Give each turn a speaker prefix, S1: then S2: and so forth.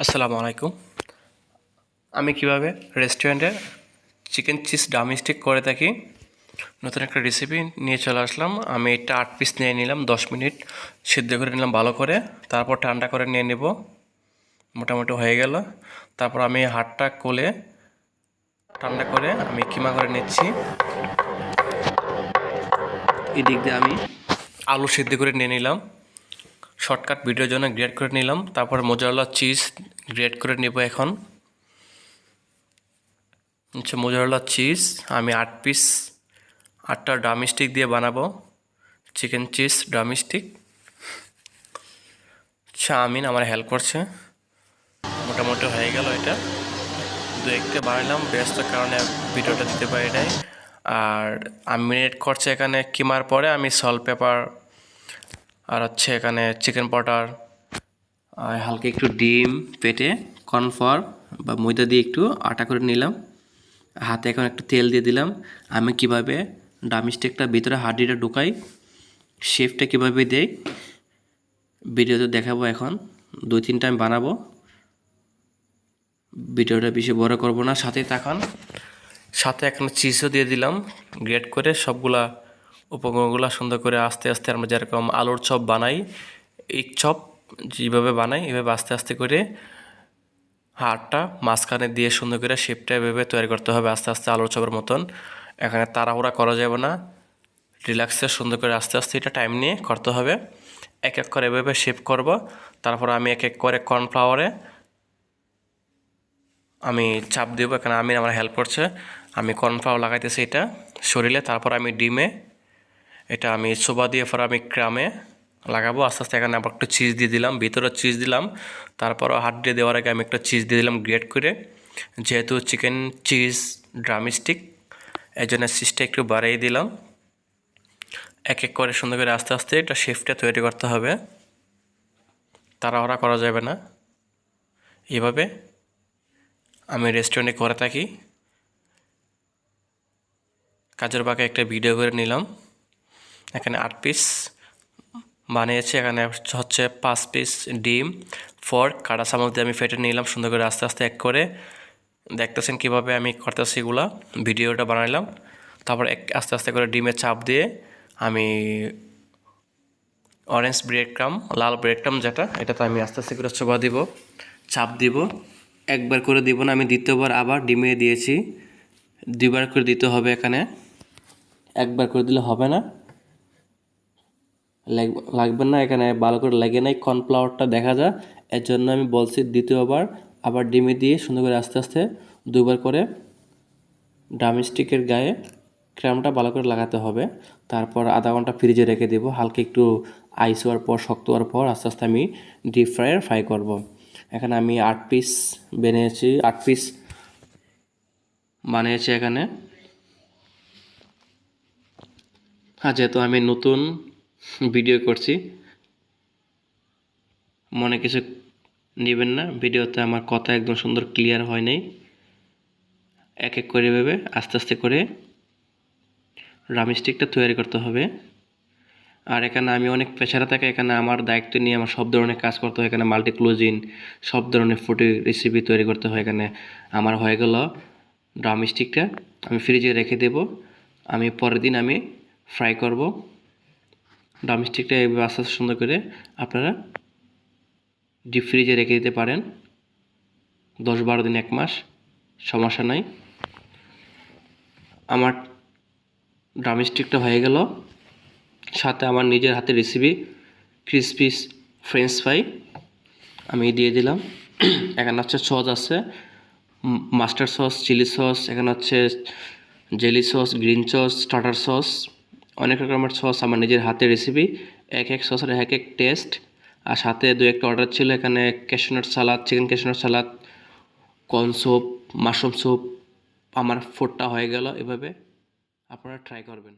S1: আসসালামু আলাইকুম। আমি কীভাবে রেস্টুরেন্টে চিকেন চিজ ডামিস্টিক করে থাকি? নতুন একটা রেসিপি নিয়ে চলে আসলাম। আমি এটা আট পিস নিয়ে নিলাম, দশ মিনিট সিদ্ধ করে নিলাম ভালো করে। তারপর ঠান্ডা করে নিয়ে নেব। মোটামুটি হয়ে গেল। তারপর আমি হাটটা কোলে ঠান্ডা করে আমি কিমা করে নিচ্ছি। এদিক দিয়ে আমি আলু সিদ্ধ করে নিয়ে নিলাম। শর্টকাট ভিডিওর জন্য গ্রেড করে নিলাম। তারপর মোজারেলা চিজ গ্রেড করে নেব এখন। হচ্ছে মোজারেলা চিজ আমি আট পিস আটটা ডামিস্টিক দিয়ে বানাবো। চিকেন চিজ ডামিস্টিক চাউমিন আমার হেল্প করছে। মোটামুটি হয়ে গেল এটা। দু একটা বানালাম, ব্যস্ত কারণে ভিডিওটা দিতে পারি নাই। আর আমি মিনিট করছে এখানে, কিমার পরে আমি সল্ট পেপার আর হচ্ছে এখানে চিকেন পটার আর হালকা একটু ডিম পেটে কর্নফ্লাওয়ার বা ময়দা দিয়ে একটু আটা করে নিলাম। হাতে এখন একটু তেল দিয়ে দিলাম। আমি কীভাবে ডামিস্টিকটা ভিতরে হাড্ডিটা ঢুকাই শেফটা কীভাবে দেই ভিডিওতে দেখাবো এখন। দুই তিনটা আমি বানাবো। ভিডিওটা বেশি বড় করব না সাথে তাকান সাথে এখন চিজও দিয়ে দিলাম। গ্রেট করে সবগুলা উপকরণগুলো সুন্দর করে আস্তে আস্তে আমরা যেরকম আলুর চপ বানাই, এই চপ যেভাবে বানাই, এভাবে আস্তে আস্তে করে হাড়টা মাঝখানে দিয়ে সুন্দর করে শেপটা এভাবে তৈরি করতে হবে আস্তে আস্তে আলুর চপের মতন। এখানে তাড়াহুড়া করা যাবে না। রিল্যাক্সে সুন্দর করে আস্তে আস্তে এটা টাইম নিয়ে করতে হবে। এক এক করে এভাবে শেপ করব। তারপর আমি এক এক করে কর্নফ্লাওয়ারে আমি চাপ দেবো। এখানে আমি আমার হেল্প করছে। আমি কর্নফ্লাওয়ার লাগাইতেছি এটা শরীরে। তারপর আমি ডিমে এটা আমি সোবা দিয়ে আমি ক্রামে লাগাবো। আস্তে আস্তে এখানে আবার একটু চিজ দিয়ে দিলাম, ভিতরে চিজ দিলাম। তারপর হাত দিয়ে দেওয়ার আগে আমি একটা চিজ দিয়ে দিলাম গ্রেট করে। যেহেতু চিকেন চিজ ড্রামিস্টিক এই জন্য চিজটা একটু বাড়িয়ে দিলাম। এক এক করে সুন্দর করে আস্তে আস্তে এটা শেফটা তৈরি করতে হবে। তাড়াহুড়া করা যাবে না। এভাবে আমি রেস্টুরেন্টে করে থাকি। কাজের বাকে একটা ভিডিও করে নিলাম। এখানে আট পিস বানিয়েছি। এখানে হচ্ছে পাঁচ পিস ডিম ফর্ক কাটা চামচ দিয়ে আমি ফেটে নিলাম সুন্দর করে আস্তে আস্তে এক করে। দেখতেছেন কীভাবে আমি করতেছি এগুলা, ভিডিওটা বানাইলাম। তারপর এক আস্তে আস্তে করে ডিমের চাপ দিয়ে আমি অরেঞ্জ ব্রেড ক্রাম লাল ব্রেড ক্রাম যেটা, এটাতে আমি আস্তে আস্তে করে চোবা দিব, চাপ দিব। একবার করে দিব না, আমি দ্বিতীয়বার আবার ডিমে দিয়েছি। দুইবার করে দিতে হবে এখানে। একবার করে দিলে হবে না। লাগবে না, এখানে ভালো করে লাগে নাই, কর্নফ্লাওয়ারটা দেখা যায়। এর জন্য আমি বলছি দ্বিতীয়বার আবার ডিমে দিয়ে সুন্দর করে আস্তে আস্তে দুবার করে ডামিস্টিকের গায়ে ক্র্যামটা ভালো করে লাগাতে হবে। তারপর আধা ঘণ্টা ফ্রিজে রেখে দেবো, হালকা একটু আইস হওয়ার পর, শক্ত হওয়ার পর আস্তে আস্তে আমি ডিপ ফ্রাইয়ের ফ্রাই করব। এখানে আমি আট পিস বানিয়েছি, আট পিস বানিয়েছি এখানে। হ্যাঁ যেহেতু আমি নতুন ভিডিও করছি। মনে কিছু নেবেন না, ভিডিওতে আমার কথা একদম সুন্দর ক্লিয়ার হয় নাই। এক এক করে ভেবে আস্তে আস্তে করে রামিস্টিকটা তৈরি করতে হবে। আর এখানে আমি অনেক পেশারা থাকে, এখানে আমার দায়িত্ব নিয়ে আমার সব ধরনের কাজ করতে হয়, এখানে মাল্টি ক্লোজিন সব ধরনের ফুডি রেসিপি তৈরি করতে হয় এখানে। আমার হয়ে গেল ড্রামস্টিকটা আমি ফ্রিজে রেখে দেব। আমি পরের দিন আমি ফ্রাই করব। ড্রামস্টিকটা এইভাবে আস্তে আস্তে সুন্দর করে আপনারা ডিপ ফ্রিজে রেখে দিতে পারেন। দশ বারো দিন, এক মাস, সমস্যা নাই। আমার ড্রামস্টিকটা হয়ে গেল। সাথে আমার নিজের হাতে রেসিপি ক্রিসপি ফ্রেঞ্চ ফ্রাই আমি দিয়ে দিলাম। এখানে হচ্ছে সস আছে মাস্টার সস চিলি সস এখানে হচ্ছে jelly sauce green sauce starter sauce অনেক রকমের সস, আমার নিজের হাতে রেসিপি এক এক সসের এক এক টেস্ট আর সাথে দু একটা অর্ডার ছিল এখানে cashew nut salad chicken cashew nut salad corn soup mushroom soup আমার ফুডটা হয়ে গেল এভাবে। আপনারা ট্রাই করবেন।